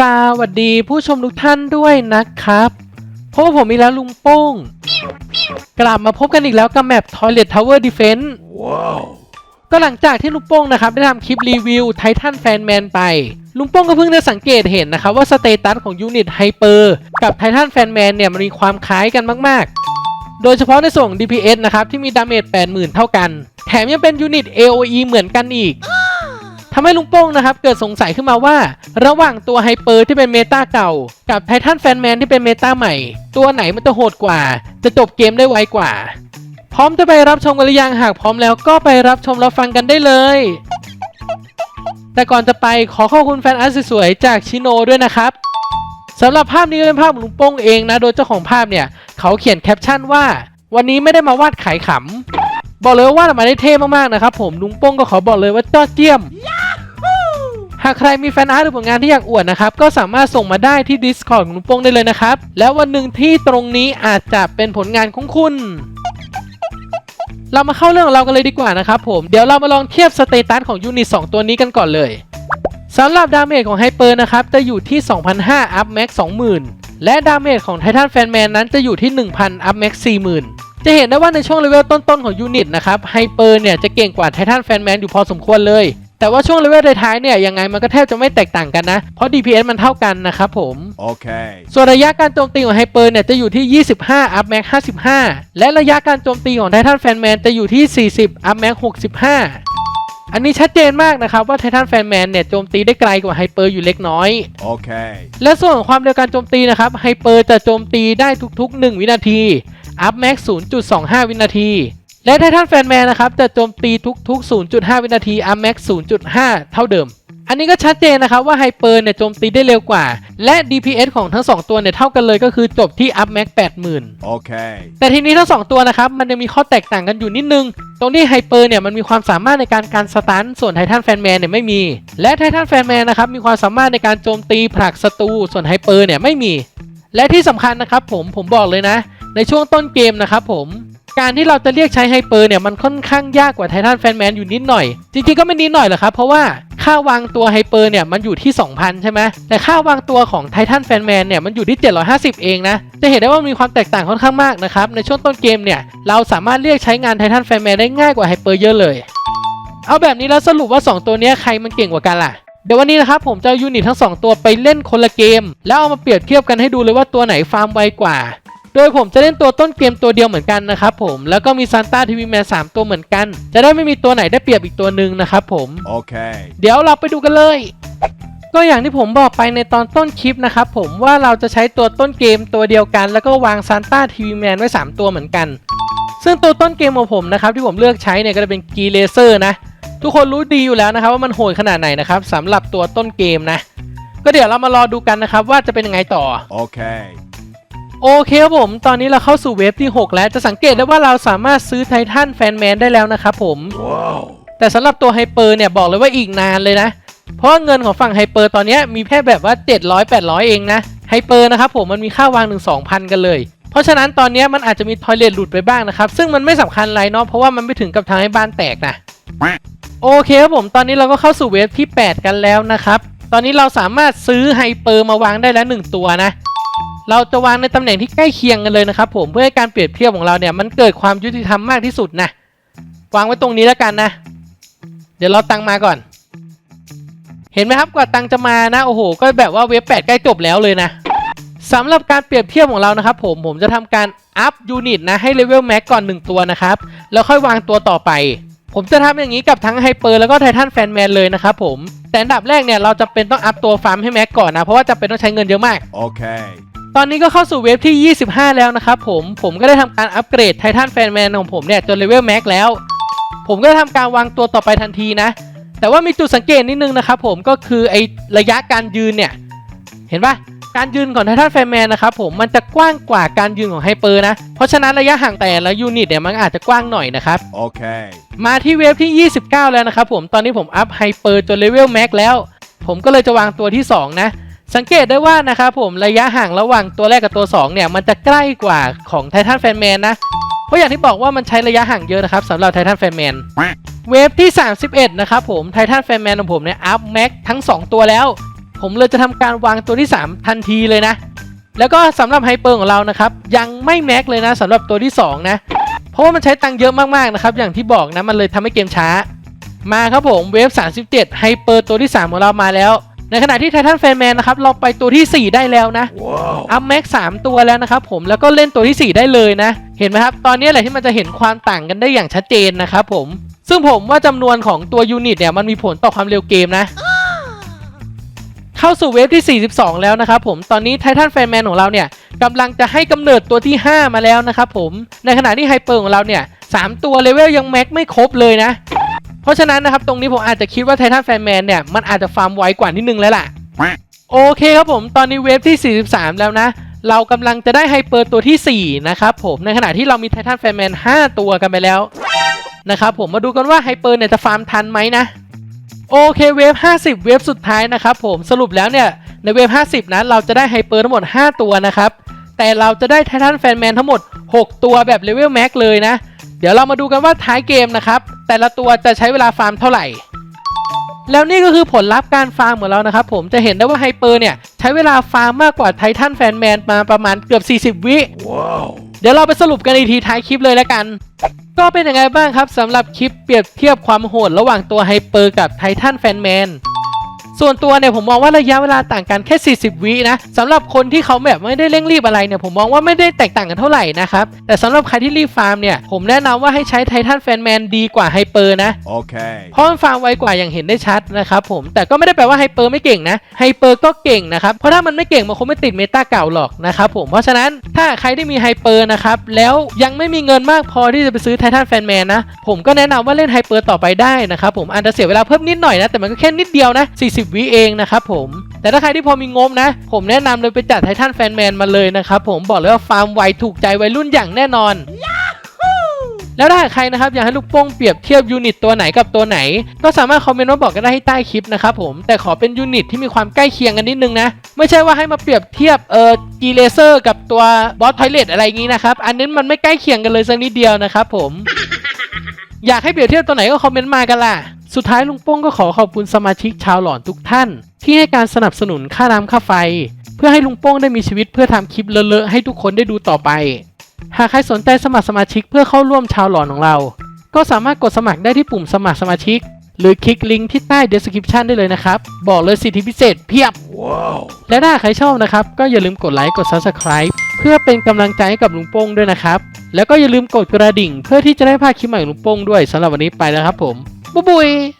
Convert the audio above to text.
สวัสดีผู้ชมทุกท่านด้วยนะครับพบกับผมอีกแล้วลุงโป้ง กลับมาพบกันอีกแล้วกับแมป Toilet Tower Defense ก็หลังจากที่ลุงโป้งนะครับ ได้ทำคลิปรีวิวไททันแฟนแมนไป ลุงโป้งก็เพิ่งได้สังเกตเห็นนะครับว่าสเตตัสของยูนิตไฮเปอร์กับไททันแฟนแมนเนี่ยมันมีความคล้ายกันมาก ๆ โดยเฉพาะในส่วนของ DPS นะครับที่มีดาเมจ 80,000 เท่ากัน แถมยังเป็นยูนิต AOE เหมือนกันอีก ทำให้ลุงโป้งนะครับเกิดสงสัยขึ้นมาว่า ระหว่างตัวไฮเปอร์ที่เป็นเมตาเก่า กับไททันแฟนแมนที่เป็นเมตาใหม่ ตัวไหนมันจะโหดกว่า จะจบเกมได้ไวกว่า พร้อมจะไปรับชมกันหรือยังหากพร้อมแล้วก็ไปรับชมรับฟังกันได้เลย แต่ก่อนจะไปขอขอบคุณแฟนอาร์ตสวยๆจากชิโนด้วยนะครับสำหรับภาพนี้เป็นภาพของลุงโป้งเองนะ โดยเจ้าของภาพเนี่ย เขาเขียนแคปชั่นว่า วันนี้ไม่ได้มาวาดขายขำบอกเลยว่าวาดออกมาได้เท่มากๆนะครับผมลุงโป้งก็ขอบอกเลยว่ายอดเยี่ยม หากใครมีแฟนอาร์ตหรือผลงานที่อยากอวดนะครับก็สามารถส่งมาได้ที่ Discord ของลุงโป้งได้เลยนะครับ แล้ววันหนึ่งที่ตรงนี้อาจจะเป็นผลงานของคุณเรามาเข้าเรื่องของเรากันเลยดีกว่านะครับผม เดี๋ยวเรามาลองเทียบสเตตัสของยูนิต2ตัวนี้กันก่อนเลยสำหรับดาเมจของไฮเปอร์นะครับ จะอยู่ที่ 2,500อัพแม็ก20,000 และดาเมจของไททันแฟนแมนนั้นจะอยู่ที่ 1,000อัพแม็ก40,000 จะเห็นได้ว่าในช่วงเลเวลต้นๆของยูนิตนะครับไฮเปอร์เนี่ยจะเก่งกว่าไททันแฟนแมนอยู่พอสมควรเลย แต่ว่าช่วงเลเวลท้ายๆเนี่ยยังไงมันก็แทบจะไม่แตกต่างกันนะ เพราะ DPS มันเท่ากันนะครับผม Okay. ส่วนระยะการโจมตีของไฮเปอร์เนี่ยจะอยู่ที่ 25 อัพแม็ก 55 และระยะการโจมตีของไททันแฟนแมนจะอยู่ที่ 40 อัพแม็ก 65อันนี้ชัดเจนมากนะครับว่าไททันแฟนแมนเนี่ยโจมตีได้ไกลกว่าไฮเปอร์อยู่เล็กน้อย Okay. และส่วนของความเร็วการโจมตีนะครับไฮเปอร์จะโจมตีได้ทุกๆ 1 วินาที อัพแม็ก0.25 วินาที และไททันแฟนแมนนะครับจะโจมตีทุก ๆ 0.5 วินาทีอัพแม็ก0.5 เท่าเดิม อันนี้ก็ชัดเจนนะครับว่าไฮเปอร์เนี่ยโจมตีได้เร็วกว่า และ DPS ของทั้ง 2 ตัวเนี่ยเท่ากันเลยก็คือจบที่อัพแม็ก80,000 Okay. แต่ทีนี้ทั้งสองตัวนะครับมันจะมีข้อแตกต่างกันอยู่นิดนึง ตรงที่ไฮเปอร์เนี่ยมันมีความสามารถในการการสตันส่วนไททันแฟนแมนเนี่ยไม่มี และไททันแฟนแมนนะครับมีความสามารถในการโจมตีผลักศัตรูส่วนไฮเปอร์เนี่ยไม่มี และที่สำคัญนะครับผมผมบอกเลยนะ ในช่วงต้นเกมนะครับผม การที่เราจะเรียกใช้ไฮเปอร์เนี่ยมันค่อนข้างยากกว่าไททันแฟนแมนอยู่นิดหน่อย จริงๆก็ไม่นิดหน่อยหรอกครับ เพราะว่าค่าวางตัวไฮเปอร์เนี่ยมันอยู่ที่ 2,000 ใช่ไหมแต่ค่าวางตัวของไททันแฟนแมนเนี่ยมันอยู่ที่ 750 เองนะ จะเห็นได้ว่ามีความแตกต่างค่อนข้างมากนะครับ ในช่วงต้นเกมเนี่ยเราสามารถเรียกใช้งานไททันแฟนแมนได้ง่ายกว่าไฮเปอร์เยอะเลย เอาแบบนี้แล้วสรุปว่า 2 ตัวนี้ใครมันเก่งกว่ากันล่ะเดี๋ยววันนี้นะครับผมจะเอายูนิตทั้ง 2 ตัวไปเล่นคนละเกม แล้วเอามาเปรียบเทียบกันให้ดูเลยว่าตัวไหนฟาร์มไวกว่า โดยผมจะเล่นตัวต้นเกมตัวเดียวเหมือนกันนะครับผม แล้วก็มีซานต้าทีวีแมนสามตัวเหมือนกัน จะได้ไม่มีตัวไหนได้เปรียบอีกตัวหนึ่งนะครับผม Okay. เดี๋ยวเราไปดูกันเลย ก็อย่างที่ผมบอกไปในตอนต้นคลิปนะครับผมว่าเราจะใช้ตัวต้นเกมตัวเดียวกัน แล้วก็วางซานต้าทีวีแมนไว้ 3 ตัวเหมือนกัน ซึ่งตัวต้นเกมของผมนะครับที่ผมเลือกใช้เนี่ยก็จะเป็นกีเลเซอร์นะ ทุกคนรู้ดีอยู่แล้วนะครับว่ามันโหดขนาดไหนนะครับสำหรับตัวต้นเกมนะ ก็เดี๋ยวเรามารอดูกันนะครับว่าจะเป็นยังไงต่อ Okay. โอเคครับผม ตอนนี้เราเข้าสู่เวฟที่ 6 แล้ว จะสังเกตได้ว่าเราสามารถซื้อไททันแฟนแมนได้แล้วนะครับผม Whoa. แต่สำหรับตัวไฮเปอร์เนี่ยบอกเลยว่าอีกนานเลยนะ เพราะว่าเงินของฝั่งไฮเปอร์ตอนเนี้ยมีแค่แบบว่า 700 800 เองนะ ไฮเปอร์นะครับผมมันมีค่าวางถึง2,000 กันเลย เพราะฉะนั้นตอนเนี้ยมันอาจจะมีทอยเลทหลุดไปบ้างนะครับ ซึ่งมันไม่สำคัญอะไรเนาะ เพราะว่ามันไม่ถึงกับทางให้บ้านแตกนะ โอเคครับผม ตอนนี้เราก็เข้าสู่เวฟที่ 8 กันแล้วนะครับ ตอนนี้เราสามารถซื้อไฮเปอร์มาวางได้แล้ว 1 ตัวนะ เราจะวางในตำแหน่งที่ใกล้เคียงกันเลยนะครับผมเพื่อให้การเปรียบเทียบของเราเนี่ยมันเกิดความยุติธรรมมากที่สุดนะวางไว้ตรงนี้แล้วกันนะ เดี๋ยวเราตังมาก่อน เห็นไหมครับกว่าตังจะมานะโอ้โห ก็แบบว่าเว็บแปดใกล้จบแล้วเลยนะสำหรับการเปรียบเทียบของเรานะครับผมผมจะทำการอัพยูนิตนะให้เลเวลแม็กก่อน 1 ตัวนะครับ แล้วค่อยวางตัวต่อไป ผมจะทำอย่างนี้กับทั้งไฮเปอร์แล้วก็ไททันแฟนแมนเลยนะครับผม แต่อันดับแรกเนี่ยเราจะเป็นต้องอัพตัวฟาร์มให้แม็กก่อนนะ เพราะว่าจะเป็นต้องใช้เงินเยอะมาก Okay. ตอนนี้ก็เข้าสู่เวฟที่ 25 แล้วนะครับผม ผมก็ได้ทำการอัปเกรดไททันแฟนแมนของผมเนี่ยจนเลเวลแม็กแล้ว ผมก็ทำการวางตัวต่อไปทันทีนะ แต่ว่ามีจุดสังเกตนิดนึงนะครับผมก็คือไอระยะการยืนเนี่ย เห็นปะการยืนของไททันแฟนแมนนะครับผมมันจะกว้างกว่าการยืนของไฮเปอร์นะ เพราะฉะนั้นระยะห่างแต่ละยูนิตเนี่ยมันอาจจะกว้างหน่อยนะครับ Okay. มาที่เวฟที่ 29 แล้วนะครับผม ตอนนี้ผมอัพไฮเปอร์จนเลเวลแม็กแล้ว ผมก็เลยจะวางตัวที่ 2 นะ สังเกตได้ว่านะครับผมระยะห่างระหว่างตัวแรกกับตัว 2 เนี่ย มันจะใกล้กว่าของไททันแฟนแมนนะ เพราะอย่างที่บอกว่ามันใช้ระยะห่างเยอะนะครับสำหรับไททันแฟนแมนเวฟที่ 31 นะครับผมไททันแฟนแมนของผมเนี่ยอัพแม็กทั้ง 2 ตัวแล้ว ผมเลยจะทำการวางตัวที่ 3 ทันทีเลยนะ แล้วก็สำหรับไฮเปอร์ของเรานะครับยังไม่แม็กเลยนะสำหรับตัวที่ 2 นะ เพราะว่ามันใช้ตังค์เยอะมากๆนะครับอย่างที่บอกนะมันเลยทำให้เกมช้า มาครับผมเวฟ37ไฮเปอร์ตัวที่ 3 ของเรามาแล้ว ในขณะที่ไททันแฟนแมนนะครับเราไปตัวที่ 4 ได้แล้วนะ Whoa. อัพแม็กสามตัวแล้วนะครับผมแล้วก็เล่นตัวที่ 4 ได้เลยนะ เห็นไหมครับ ตอนนี้แหละที่มันจะเห็นความต่างกันได้อย่างชัดเจนนะครับผม ซึ่งผมว่าจำนวนของตัวยูนิตเนี่ยมันมีผลต่อความเร็วเกมนะ เข้าสู่เวฟที่ 42 แล้วนะครับผมตอนนี้ไททันแฟนแมนของเราเนี่ยกำลังจะให้กำเนิดตัวที่ 5 มาแล้วนะครับผมในขณะที่ไฮเปอร์ของเราเนี่ยสามตัวเลเวลยังแม็กไม่ครบเลยนะ เพราะฉะนั้นนะครับตรงนี้ผมอาจจะคิดว่าไททันแฟนแมนเนี่ยมันอาจจะฟาร์มไวกว่านิดนึงแล้วล่ะ โอเคครับผมตอนนี้เวฟที่ 43 แล้วนะ เรากำลังจะได้ไฮเปอร์ตัวที่ 4 นะครับผมในขณะที่เรามีไททันแฟนแมน5ตัวกันไปแล้วนะครับผมมาดูกันว่าไฮเปอร์เนี่ยจะฟาร์มทันไหมนะโอเคเวฟ 50 เวฟสุดท้ายนะครับผมสรุปแล้วเนี่ยในเวฟ 50 นะเราจะได้ไฮเปอร์ทั้งหมด 5 ตัวนะครับแต่เราจะได้ไททันแฟนแมนทั้งหมด 6 ตัวแบบเลเวลแม็กเลยนะ เดี๋ยวเรามาดูกันว่าท้ายเกมนะครับ แต่ละตัวจะใช้เวลาฟาร์มเท่าไหร่ แล้วนี่ก็คือผลลัพธ์การฟาร์มของเรานะครับ ผมจะเห็นได้ว่าไฮเปอร์เนี่ย ใช้เวลาฟาร์มมากกว่าไททันแฟนแมนมาประมาณเกือบ 40 วิ Whoa. เดี๋ยวเราไปสรุปกันอีกทีท้ายคลิปเลยแล้วกัน ก็เป็นยังไงบ้างครับสำหรับคลิปเปรียบเทียบความโหดระหว่างตัวไฮเปอร์กับไททันแฟนแมน ส่วนตัวเนี่ยผมมองว่าระยะเวลาต่างกันแค่ 40 วินะสำหรับคนที่เขาแบบไม่ได้เร่งรีบอะไรเนี่ยผมมองว่าไม่ได้แตกต่างกันเท่าไหร่นะครับแต่สำหรับใครที่รีบฟาร์มเนี่ยผมแนะนำว่าให้ใช้ไททันแฟนแมนดีกว่าไฮเปอร์นะ Okay. เพราะมันฟาร์มไวกว่าอย่างเห็นได้ชัดนะครับผมแต่ก็ไม่ได้แปลว่าไฮเปอร์ไม่เก่งนะไฮเปอร์ก็เก่งนะครับเพราะถ้ามันไม่เก่งมันคงไม่ติดเมตาเก่าหรอกนะครับผมเพราะฉะนั้นถ้าใครที่มีไฮเปอร์นะครับแล้วยังไม่มีเงินมากพอที่จะไปซื้อไททันแฟนแมนนะผมก็แนะนำว่าเล่นไฮเปอร์ต่อไปได้นะครับผมอาจจะเสียเวลาเพิ่มนิดหน่อยนะแต่มันก็แค่นิดเดียวนะ40วิเองนะครับผม แต่ถ้าใครที่พอมีงบนะ ผมแนะนำเลยไปจัดไททันแฟนแมนมาเลยนะครับผมบอกเลยว่าฟาร์มไวถูกใจวัยรุ่นอย่างแน่นอนแล้วถ้าหากใครนะครับ อยากให้ลูกโป่งเปรียบเทียบยูนิตตัวไหนกับตัวไหน ก็สามารถคอมเมนต์มาบอกกันได้ให้ใต้คลิปนะครับผมแต่ขอเป็นยูนิตที่มีความใกล้เคียงกันนิดนึงนะ ไม่ใช่ว่าให้มาเปรียบเทียบเอ่อจีเลเซอร์กับตัวบอสทอยเลตอะไรอย่างนี้นะครับ อันนี้มันไม่ใกล้เคียงกันเลยสักนิดเดียวนะครับผม อยากให้เปรียบเทียบตัวไหนก็คอมเมนต์มากันล่ะ สุดท้ายลุงโป้งก็ขอขอบคุณสมาชิกชาวหลอนทุกท่าน ที่ให้การสนับสนุนค่าน้ำค่าไฟ เพื่อให้ลุงโป้งได้มีชีวิตเพื่อทำคลิปเลอะๆให้ทุกคนได้ดูต่อไป หากใครสนใจสมัครสมาชิกเพื่อเข้าร่วมชาวหลอนของเรา ก็สามารถกดสมัครได้ที่ปุ่มสมัครสมาชิก หรือคลิกลิงก์ที่ใต้ description ได้เลยนะครับ บอกเลยสิทธิพิเศษเพียบ Whoa. และถ้าใครชอบนะครับ ก็อย่าลืมกดไลค์กด subscribe เพื่อเป็นกำลังใจให้กับลุงโป้งด้วยนะครับ แล้วก็อย่าลืมกดกระดิ่ง เพื่อที่จะได้พลาดคลิปใหม่ของลุงโป้งด้วยสำหรับวันนี้ไปแล้วครับผม Booyah!